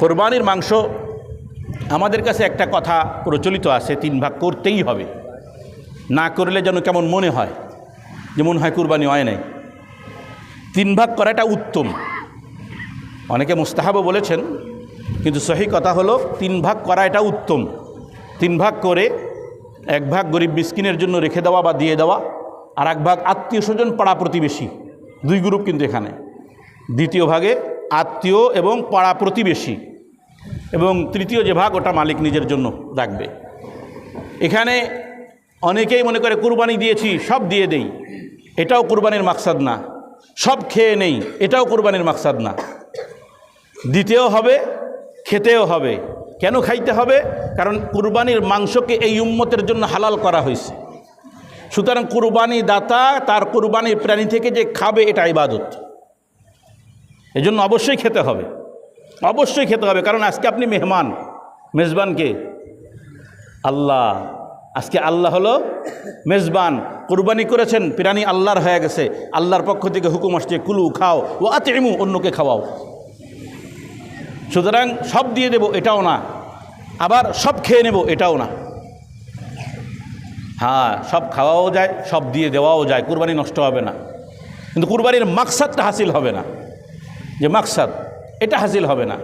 কোরবানির মাংস, আমাদের কাছে একটা কথা প্রচলিত আছে, তিন ভাগ করতেই হবে। না করলে যেন কেমন মনে হয়, যে মনে হয় কুরবানি হয় নাই। তিন ভাগ করাটা উত্তম। অনেকে মুস্তাহাবও বলেছেন, কিন্তু সহি কথা হলো, তিন ভাগ করা এটা উত্তম। তিন ভাগ করে এক ভাগ গরিব মিসকিনের জন্য রেখে দেওয়া বা দিয়ে দেওয়া, আর এক ভাগ আত্মীয় স্বজন পাড়া প্রতিবেশী, দুই গ্রুপ কিন্তু এখানে। দ্বিতীয় ভাগে আত্মীয় এবং পাড়া প্রতিবেশী। এবং তৃতীয় যে ভাগ, ওটা মালিক নিজের জন্য রাখবে। এখানে অনেকেই মনে করে, কুরবানি দিয়েছি, সব দিয়ে দেই। এটাও কুরবানির মাকসাদ না। সব খেয়ে নেই, এটাও কুরবানির মাকসাদ না। দিতেও হবে, খেতেও হবে। কেন খাইতে হবে? কারণ কুরবানির মাংসকে এই উম্মতের জন্য হালাল করা হয়েছে। সুতরাং কুরবানি দাতা, তার কুরবানির প্রাণী থেকে যে খাবে, এটা ইবাদত। এজন্য অবশ্যই খেতে হবে। অবশ্যই খেতে হবে, কারণ আজকে আপনি মেহমান মেজবানকে আল্লাহ। আজকে আল্লাহ হলো মেজবান। কুরবানি করেছেন প্রাণী আল্লাহর হয়ে গেছে। আল্লাহর পক্ষ থেকে হুকুম আসছে, কুলু, খাও ও আতেমু অন্যকে খাওয়াও। সুতরাং সব দিয়ে দেব, এটাও না। আবার সব খেয়ে নেব, এটাও না। হ্যাঁ সব খাওয়াও যায়, সব দিয়ে দেওয়াও যায়। কুরবানি নষ্ট হবে না। কিন্তু কুরবানির মাকসাদটা হাসিল হবে না। যে মাকসাদ, এটা হাসিল হবে না।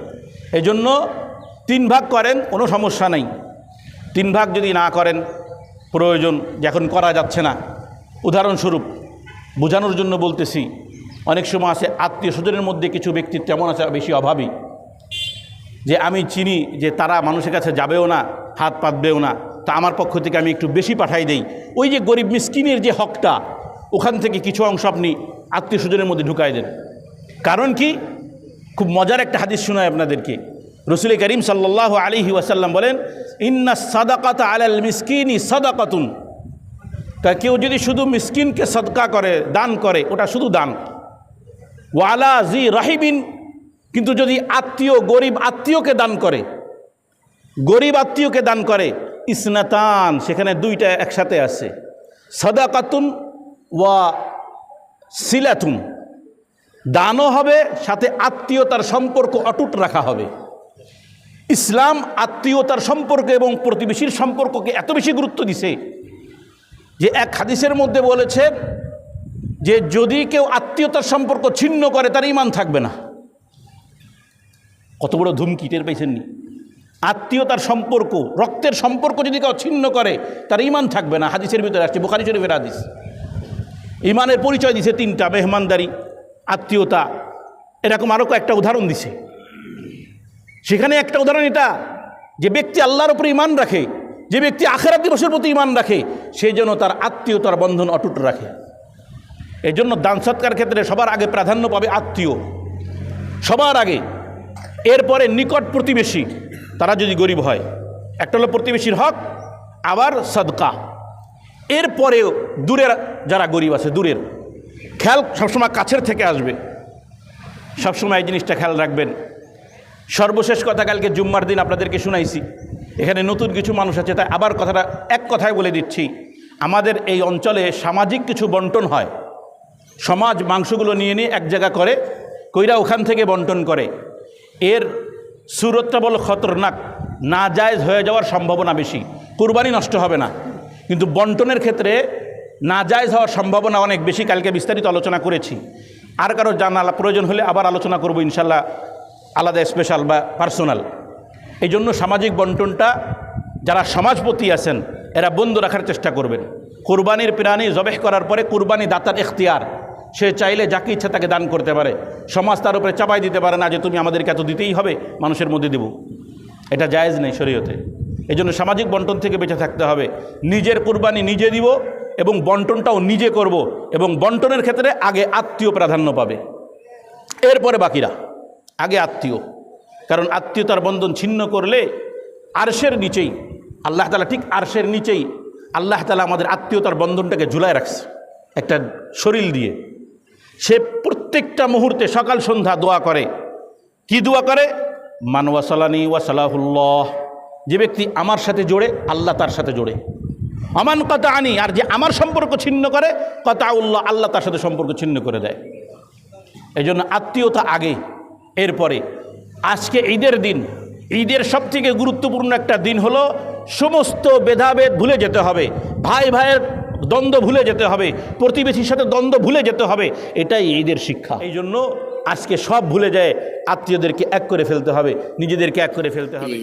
এই জন্য তিন ভাগ করেন, কোনো সমস্যা নেই। তিন ভাগ যদি না করেন, প্রয়োজন যখন করা যাচ্ছে না। উদাহরণস্বরূপ, বোঝানোর জন্য বলতেছি, অনেক সময় আছে আত্মীয় স্বজনের মধ্যে কিছু ব্যক্তি তেমন আছে, বেশি অভাবী। যে আমি চিনি যে তারা মানুষের কাছে যাবেও না, হাত পাতবেও না, তা আমার পক্ষ থেকে আমি একটু বেশি পাঠাই দেই। ওই যে গরিব মিসকিনের যে হকটা, ওখান থেকে কিছু অংশ আপনি আত্মীয় স্বজনের মধ্যে ঢুকাই দেন। কারণ কি? খুব মজার একটা হাদিস শোনায় আপনাদেরকে। রসুল করিম সাল্লাহ আলিহি ওয়াসাল্লাম বলেন, ইন্না সাদাকাত আলাল মিসকিনি সাদাকাতুন। তা কেউ যদি শুধু মিসকিনকে সদকা করে, দান করে, ওটা শুধু দান। ওয়ালা জি রাহিবিন। কিন্তু যদি আত্মীয়, গরিব আত্মীয়কে দান করে, গরিব আত্মীয়কে দান করে, ইসনাতান, সেখানে দুইটা একসাথে আছে। সদাকাতুন ওয়া সিলাতুন। দানও হবে, সাথে আত্মীয়তার সম্পর্ক অটুট রাখা হবে। ইসলাম আত্মীয়তার সম্পর্ক এবং প্রতিবেশীর সম্পর্ককে এত বেশি গুরুত্ব দিছে যে এক হাদিসের মধ্যে বলেছে যে যদি কেউ আত্মীয়তার সম্পর্ক ছিন্ন করে, তার ইমান থাকবে না। কত বড় ধুমকি, টের পেয়েছেননি আত্মীয়তার সম্পর্ক, রক্তের সম্পর্ক যদি কেউ ছিন্ন করে, তার ইমান থাকবে না। হাদিসের ভিতরে আসছে, বোখারি শরীফের হাদিস। ইমানের পরিচয় দিছে তিনটা, মেহমানদারি আত্মীয়তা। এরকম আরও একটা উদাহরণ দিছে। সেখানে একটা উদাহরণ এটা, যে ব্যক্তি আল্লাহর উপরে ইমান রাখে, যে ব্যক্তি আখেরা দিবসের প্রতি ইমান রাখে, সে যেন তার আত্মীয়তার বন্ধন অটুট রাখে। এই জন্য দান সৎকার ক্ষেত্রে সবার আগে প্রাধান্য পাবে আত্মীয়। সবার আগে। এরপরে নিকট প্রতিবেশী, তারা যদি গরিব হয়, একটা হলো প্রতিবেশীর হক, আবার সদকা। এরপরেও দূরের যারা গরিব আছে, দূরের। খেয়াল সবসময় কাছের থেকে আসবে। সবসময় এই জিনিসটা খেয়াল রাখবেন। সর্বশেষ কথা কালকে জুম্মার দিন আপনাদেরকে শুনাইছি। এখানে নতুন কিছু মানুষ আছে, তাই আবার কথাটা এক কথায় বলে দিচ্ছি। আমাদের এই অঞ্চলে সামাজিক কিছু বন্টন হয়। সমাজ মাংসগুলো নিয়ে নিয়ে এক জায়গা করে, কইরা ওখান থেকে বন্টন করে। এর সুরতটা বল খতরনাক না জায়জ হয়ে যাওয়ার সম্ভাবনা বেশি। কুরবানি নষ্ট হবে না। কিন্তু বন্টনের ক্ষেত্রে না জায়জ হওয়ার সম্ভাবনা অনেক বেশি, কালকে বিস্তারিত আলোচনা করেছি। আর কারও জানা প্রয়োজন হলে আবার আলোচনা করব ইনশাল্লাহ আলাদা স্পেশাল বা পার্সোনাল এই জন্য সামাজিক বন্টনটা, যারা সমাজপতি আছেন, এরা বন্ধ রাখার চেষ্টা করবেন। কুরবানির প্রাণী জবেহ করার পরে কুরবানি দাতার এখতিয়ার সে চাইলে যাকে ইচ্ছা তাকে দান করতে পারে। সমাজ তার উপরে চাপাই দিতে পারে না যে, তুমি আমাদেরকে এত দিতেই হবে, মানুষের মধ্যে দেব। এটা জায়েজ নেই শরীয়তে। এই সামাজিক বন্টন থেকে বেঁচে থাকতে হবে। নিজের কুরবানি নিজে দিব এবং বন্টনটাও নিজে করব এবং বন্টনের ক্ষেত্রে আগে আত্মীয় প্রাধান্য পাবে। এরপরে বাকিরা, আগে আত্মীয়। কারণ আত্মীয়তার বন্ধন ছিন্ন করলে আরশের নিচেই, আল্লাহ তালা ঠিক আরশের নিচেই আল্লাহ তালা আমাদের আত্মীয়তার বন্ধনটাকে ঝুলায় রাখছে একটা শরীর দিয়ে। সে প্রত্যেকটা মুহূর্তে সকাল সন্ধ্যা দোয়া করে। কি দোয়া করে? মান ওয়াসালানি ওয়াসালাহুল্লাহ। যে ব্যক্তি আমার সাথে জোড়ে, আল্লাহ তার সাথে জোড়ে। আমান কথা আনি আর যে আমার সম্পর্ক ছিন্ন করে কথা উল্লাহ আল্লাহ তার সাথে সম্পর্ক ছিন্ন করে দেয়। এই জন্য আত্মীয়তা আগে, এরপরে। আজকে ঈদের দিন, ঈদের সব থেকে গুরুত্বপূর্ণ একটা দিন হলো, সমস্ত ভেদাভেদ ভুলে যেতে হবে, ভাই ভাইয়ের দ্বন্দ্ব ভুলে যেতে হবে, প্রতিবেশীর সাথে দ্বন্দ্ব ভুলে যেতে হবে, এটাই ঈদের শিক্ষা। এই জন্য আজকে সব ভুলে যায়, আত্মীয়দেরকে এক করে ফেলতে হবে, নিজেদেরকে এক করে ফেলতে হবে।